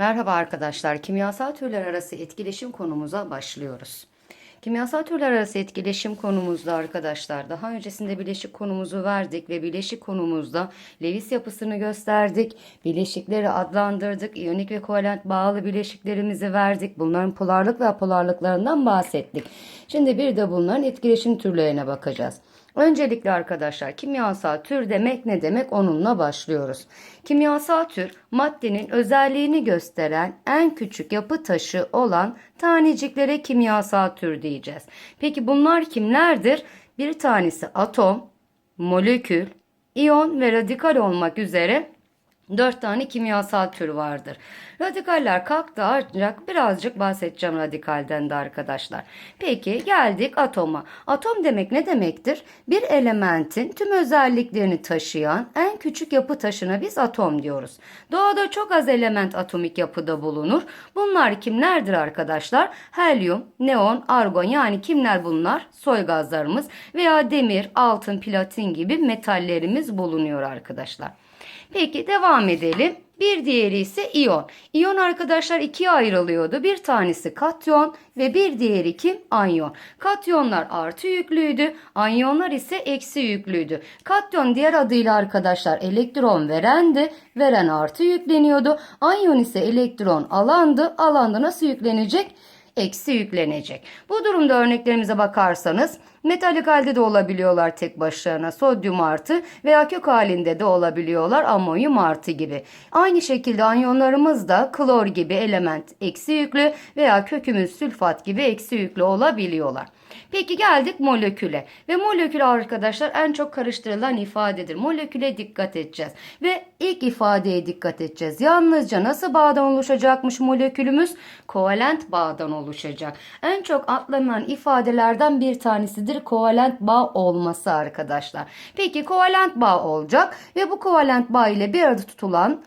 Merhaba arkadaşlar. Kimyasal türler arası etkileşim konumuza başlıyoruz. Kimyasal türler arası etkileşim konumuzda arkadaşlar daha öncesinde bileşik konumuzu verdik ve bileşik konumuzda Lewis yapısını gösterdik. Bileşikleri adlandırdık. İyonik ve kovalent bağlı bileşiklerimizi verdik. Bunların polarlık ve apolarlıklarından bahsettik. Şimdi bir de bunların etkileşim türlerine bakacağız. Öncelikle arkadaşlar kimyasal tür demek ne demek onunla başlıyoruz. Kimyasal tür maddenin özelliğini gösteren en küçük yapı taşı olan taneciklere kimyasal tür diyeceğiz. Peki bunlar kimlerdir? Bir tanesi atom, molekül, iyon ve radikal olmak üzere Dört tane kimyasal tür vardır. Radikaller kalktı ancak birazcık bahsedeceğim radikalden de arkadaşlar. Peki geldik atoma. Atom demek ne demektir? Bir elementin tüm özelliklerini taşıyan en küçük yapı taşına biz atom diyoruz. Doğada çok az element atomik yapıda bulunur. Bunlar kimlerdir arkadaşlar? Helyum, neon, argon yani kimler bunlar? Soy gazlarımız veya demir, altın, platin gibi metallerimiz bulunuyor arkadaşlar. Peki devam edelim. Bir diğeri ise iyon. İyon arkadaşlar ikiye ayrılıyordu. Bir tanesi katyon ve bir diğeri kim? Anyon. Katyonlar artı yüklüydü. Anyonlar ise eksi yüklüydü. Katyon diğer adıyla arkadaşlar elektron verendi. Veren artı yükleniyordu. Anyon ise elektron alandı. Alanda nasıl yüklenecek? Eksi yüklenecek. Bu durumda örneklerimize bakarsanız Metalik halde de olabiliyorlar tek başlarına sodyum artı veya kök halinde de olabiliyorlar amonyum artı gibi. Aynı şekilde anyonlarımız da klor gibi element eksi yüklü veya kökümüz sülfat gibi eksi yüklü olabiliyorlar. Peki geldik moleküle ve molekül arkadaşlar en çok karıştırılan ifadedir. Moleküle dikkat edeceğiz ve ilk ifadeye dikkat edeceğiz. Yalnızca nasıl bağdan oluşacakmış molekülümüz? Kovalent bağdan oluşacak. En çok atlanan ifadelerden bir tanesidir kovalent bağ olması arkadaşlar. Peki kovalent bağ olacak ve bu kovalent bağ ile bir arada tutulan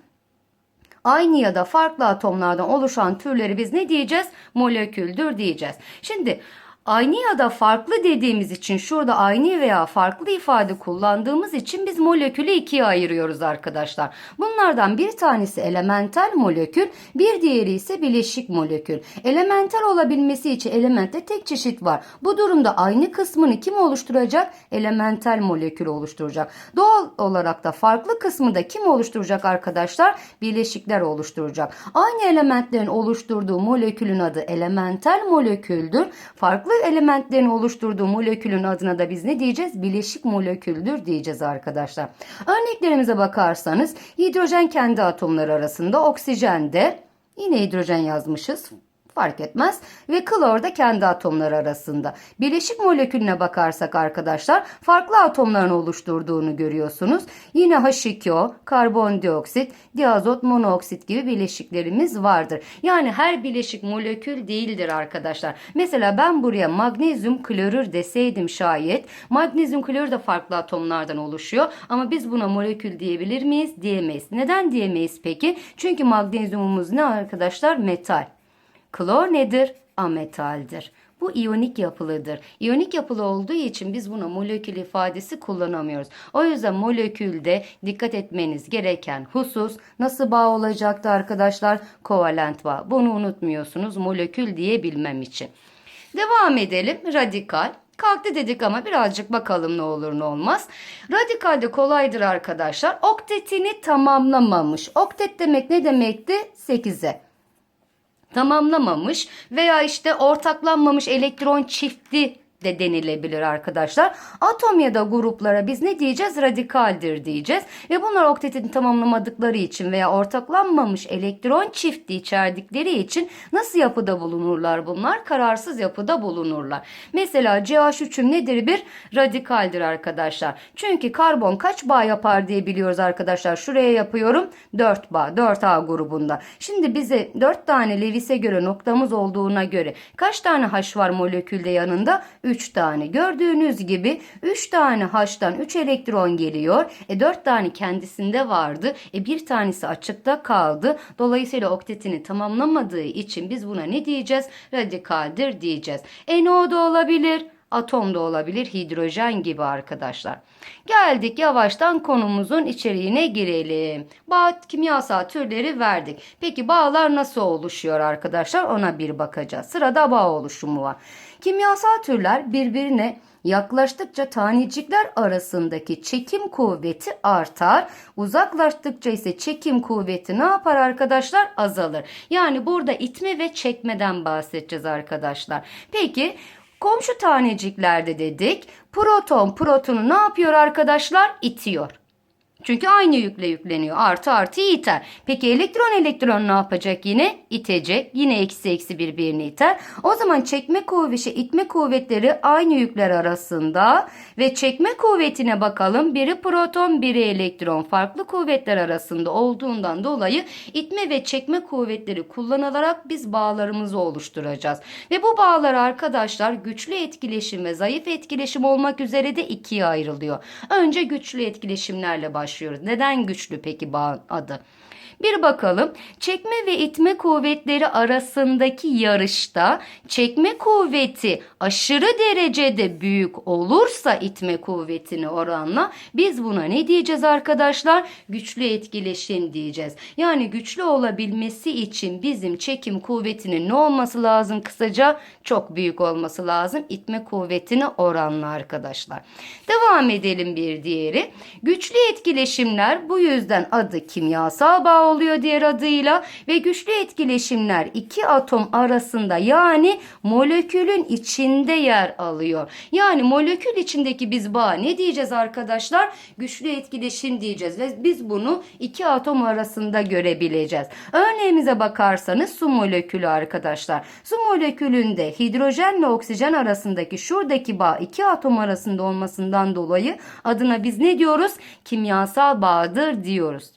aynı ya da farklı atomlardan oluşan türleri biz ne diyeceğiz? Moleküldür diyeceğiz. Şimdi Aynı ya da farklı dediğimiz için şurada aynı veya farklı ifade kullandığımız için biz molekülü ikiye ayırıyoruz arkadaşlar. Bunlardan bir tanesi elemental molekül, bir diğeri ise bileşik molekül. Elemental olabilmesi için elementte tek çeşit var. Bu durumda aynı kısmını kim oluşturacak? Elemental molekül oluşturacak. Doğal olarak da farklı kısmı da kim oluşturacak arkadaşlar? Bileşikler oluşturacak. Aynı elementlerin oluşturduğu molekülün adı elemental moleküldür. Farklı elementlerin oluşturduğu molekülün adına da biz ne diyeceğiz? Bileşik moleküldür diyeceğiz arkadaşlar. Örneklerimize bakarsanız hidrojen kendi atomları arasında oksijen de yine hidrojen yazmışız fark etmez. Ve klor da kendi atomları arasında. Bileşik molekülüne bakarsak arkadaşlar farklı atomların oluşturduğunu görüyorsunuz. Yine H2O, karbondioksit, diazot monoksit gibi bileşiklerimiz vardır. Yani her bileşik molekül değildir arkadaşlar. Mesela ben buraya magnezyum klorür deseydim şayet magnezyum klorür de farklı atomlardan oluşuyor ama biz buna molekül diyebilir miyiz? Diyemeyiz. Neden diyemeyiz peki? Çünkü magnezyumumuz ne arkadaşlar? Metal. Klor nedir? Ametaldir. Bu iyonik yapılıdır. İyonik yapılı olduğu için biz buna molekül ifadesi kullanamıyoruz. O yüzden molekülde dikkat etmeniz gereken husus nasıl bağ olacaktı arkadaşlar? Kovalent bağ. Bunu unutmuyorsunuz molekül diyebilmem için. Devam edelim. Radikal. Kalktı dedik ama birazcık bakalım ne olur ne olmaz. Radikal de kolaydır arkadaşlar. Oktetini tamamlamamış. Oktet demek ne demekti? 8'e tamamlamamış veya işte ortaklanmamış elektron çifti de denilebilir arkadaşlar. Atom ya da gruplara biz ne diyeceğiz? Radikaldir diyeceğiz. Ve bunlar oktetini tamamlamadıkları için veya ortaklanmamış elektron çifti içerdikleri için nasıl yapıda bulunurlar bunlar? Kararsız yapıda bulunurlar. Mesela CH3'üm nedir? Bir radikaldir arkadaşlar. Çünkü karbon kaç bağ yapar diye biliyoruz arkadaşlar. Şuraya yapıyorum 4 bağ. 4A grubunda. Şimdi bize 4 tane Lewis'e göre noktamız olduğuna göre kaç tane H var molekülde yanında? 3 tane. Gördüğünüz gibi 3 tane H'tan 3 elektron geliyor. E 4 tane kendisinde vardı. E bir tanesi açıkta kaldı. Dolayısıyla oktetini tamamlamadığı için biz buna ne diyeceğiz? Radikaldir diyeceğiz. NO da olabilir. Atom da olabilir, hidrojen gibi arkadaşlar. Geldik yavaştan konumuzun içeriğine girelim. Bağ kimyasal türleri verdik. Peki bağlar nasıl oluşuyor arkadaşlar? Ona bir bakacağız. Sırada bağ oluşumu var. Kimyasal türler birbirine Yaklaştıkça tanecikler arasındaki çekim kuvveti artar. Uzaklaştıkça ise çekim kuvveti ne yapar arkadaşlar? Azalır. Yani burada itme ve çekmeden bahsedeceğiz arkadaşlar. Peki komşu taneciklerde dedik. Proton protonu ne yapıyor arkadaşlar? İtiyor. Çünkü aynı yükle yükleniyor. Artı artı iter. Peki elektron elektron ne yapacak yine? İtecek. Yine eksi eksi birbirini iter. O zaman çekme kuvveti, itme kuvvetleri aynı yükler arasında ve çekme kuvvetine bakalım. Biri proton, biri elektron. Farklı kuvvetler arasında olduğundan dolayı itme ve çekme kuvvetleri kullanılarak biz bağlarımızı oluşturacağız. Ve bu bağlar arkadaşlar güçlü etkileşim ve zayıf etkileşim olmak üzere de ikiye ayrılıyor. Önce güçlü etkileşimlerle başlıyoruz. Neden güçlü peki bağ adı? Bir bakalım. Çekme ve itme kuvvetleri arasındaki yarışta çekme kuvveti aşırı derecede büyük olursa itme kuvvetini oranla biz buna ne diyeceğiz arkadaşlar? Güçlü etkileşim diyeceğiz. Yani güçlü olabilmesi için bizim çekim kuvvetinin ne olması lazım kısaca? Çok büyük olması lazım. İtme kuvvetini oranla arkadaşlar. Devam edelim bir diğeri. Güçlü etkileşimler bu yüzden adı kimyasal bağ oluyor diğer adıyla ve güçlü etkileşimler iki atom arasında yani molekülün içinde yer alıyor. Yani molekül içindeki biz bağ ne diyeceğiz arkadaşlar? Güçlü etkileşim diyeceğiz ve biz bunu iki atom arasında görebileceğiz. Örneğimize bakarsanız su molekülü arkadaşlar. Su molekülünde hidrojenle oksijen arasındaki şuradaki bağ iki atom arasında olmasından dolayı adına biz ne diyoruz? Kimyasal bağdır diyoruz.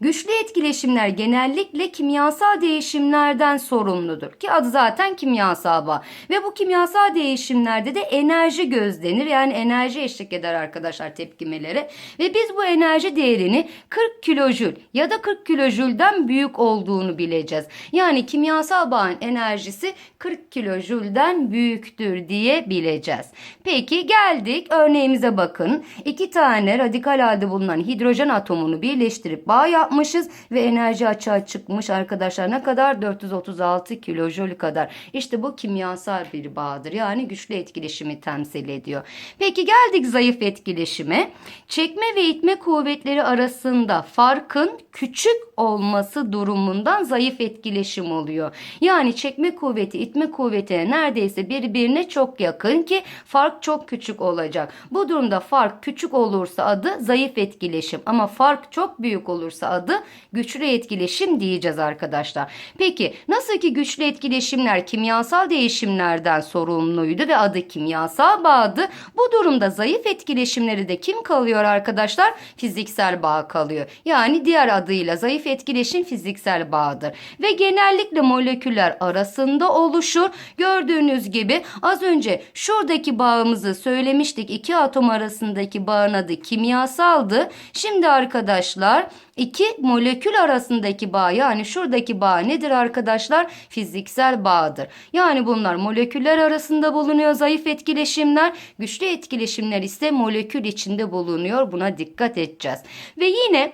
Güçlü etkileşimler genellikle kimyasal değişimlerden sorumludur. Ki adı zaten kimyasal bağ. Ve bu kimyasal değişimlerde de enerji gözlenir. Yani enerji eşlik eder arkadaşlar tepkimelere. Ve biz bu enerji değerini 40 kilojül ya da 40 kilojülden büyük olduğunu bileceğiz. Yani kimyasal bağın enerjisi 40 kilojülden büyüktür diye bileceğiz. Peki geldik örneğimize bakın. İki tane radikal halde bulunan hidrojen atomunu birleştirip bağ yapmışız ve enerji açığa çıkmış arkadaşlar. Ne kadar? 436 kilojül kadar. İşte bu kimyasal bir bağdır. Yani güçlü etkileşimi temsil ediyor. Peki geldik zayıf etkileşime. Çekme ve itme kuvvetleri arasında farkın küçük olması durumundan zayıf etkileşim oluyor. Yani çekme kuvveti itme kuvvetine neredeyse birbirine çok yakın ki fark çok küçük olacak. Bu durumda fark küçük olursa adı zayıf etkileşim ama fark çok büyük olursa adı güçlü etkileşim diyeceğiz arkadaşlar. Peki nasıl ki güçlü etkileşimler kimyasal değişimlerden sorumluydu ve adı kimyasal bağdı. Bu durumda zayıf etkileşimleri de kim kalıyor arkadaşlar? Fiziksel bağ kalıyor. Yani diğer adıyla zayıf etkileşim fiziksel bağdır. Ve genellikle moleküller arasında oluşur. Gördüğünüz gibi az önce şuradaki bağımızı söylemiştik. İki atom arasındaki bağın adı kimyasaldı. Şimdi arkadaşlar iki molekül arasındaki bağ yani şuradaki bağ nedir arkadaşlar? Fiziksel bağdır. Yani bunlar moleküller arasında bulunuyor zayıf etkileşimler. Güçlü etkileşimler ise molekül içinde bulunuyor. Buna dikkat edeceğiz. Ve yine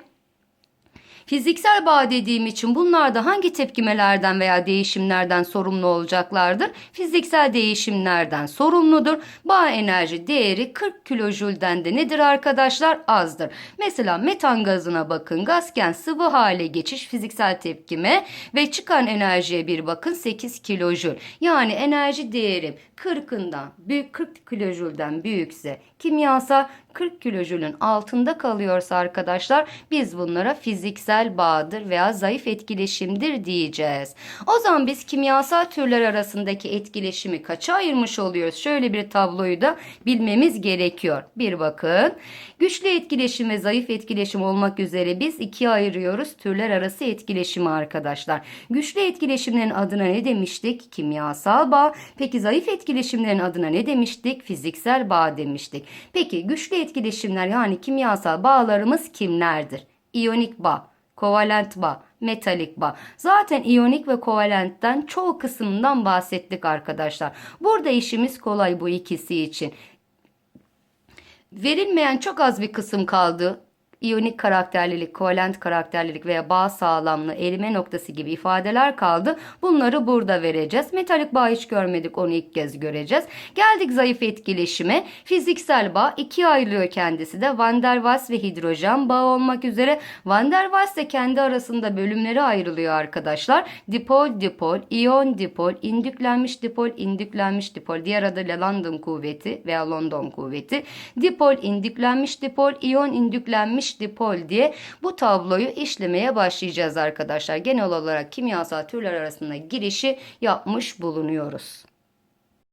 Fiziksel bağ dediğim için bunlar da hangi tepkimelerden veya değişimlerden sorumlu olacaklardır? Fiziksel değişimlerden sorumludur. Bağ enerji değeri 40 kilojülden de nedir arkadaşlar? Azdır. Mesela metan gazına bakın. Gazken sıvı hale geçiş fiziksel tepkime ve çıkan enerjiye bir bakın 8 kilojül. Yani enerji değeri 40'ından büyük 40 kilojülden büyükse kimyasal 40 kilojülün altında kalıyorsa arkadaşlar biz bunlara fiziksel bağdır veya zayıf etkileşimdir diyeceğiz. O zaman biz kimyasal türler arasındaki etkileşimi kaça ayırmış oluyoruz? Şöyle bir tabloyu da bilmemiz gerekiyor. Bir bakın. Güçlü etkileşim ve zayıf etkileşim olmak üzere biz ikiye ayırıyoruz türler arası etkileşimi arkadaşlar. Güçlü etkileşimlerin adına ne demiştik? Kimyasal bağ. Peki zayıf etkileşimlerin adına ne demiştik? Fiziksel bağ demiştik. Peki güçlü etkileşimler yani kimyasal bağlarımız kimlerdir? İyonik bağ, kovalent bağ, metalik bağ. Zaten iyonik ve kovalentten çoğu kısmından bahsettik arkadaşlar. Burada işimiz kolay bu ikisi için. Verilmeyen çok az bir kısım kaldı. İyonik karakterlilik, kovalent karakterlilik veya bağ sağlamlığı, erime noktası gibi ifadeler kaldı. Bunları burada vereceğiz. Metalik bağ hiç görmedik onu ilk kez göreceğiz. Geldik zayıf etkileşime. Fiziksel bağ ikiye ayrılıyor kendisi de. Van der Waals ve hidrojen bağı olmak üzere. Van der Waals de kendi arasında bölümleri ayrılıyor arkadaşlar. Dipol, dipol, iyon dipol, indüklenmiş dipol, indüklenmiş dipol. Diğer adıyla London kuvveti veya London kuvveti. Dipol, indüklenmiş dipol, iyon indüklenmiş dipol diye bu tabloyu işlemeye başlayacağız arkadaşlar. Genel olarak kimyasal türler arasında girişi yapmış bulunuyoruz.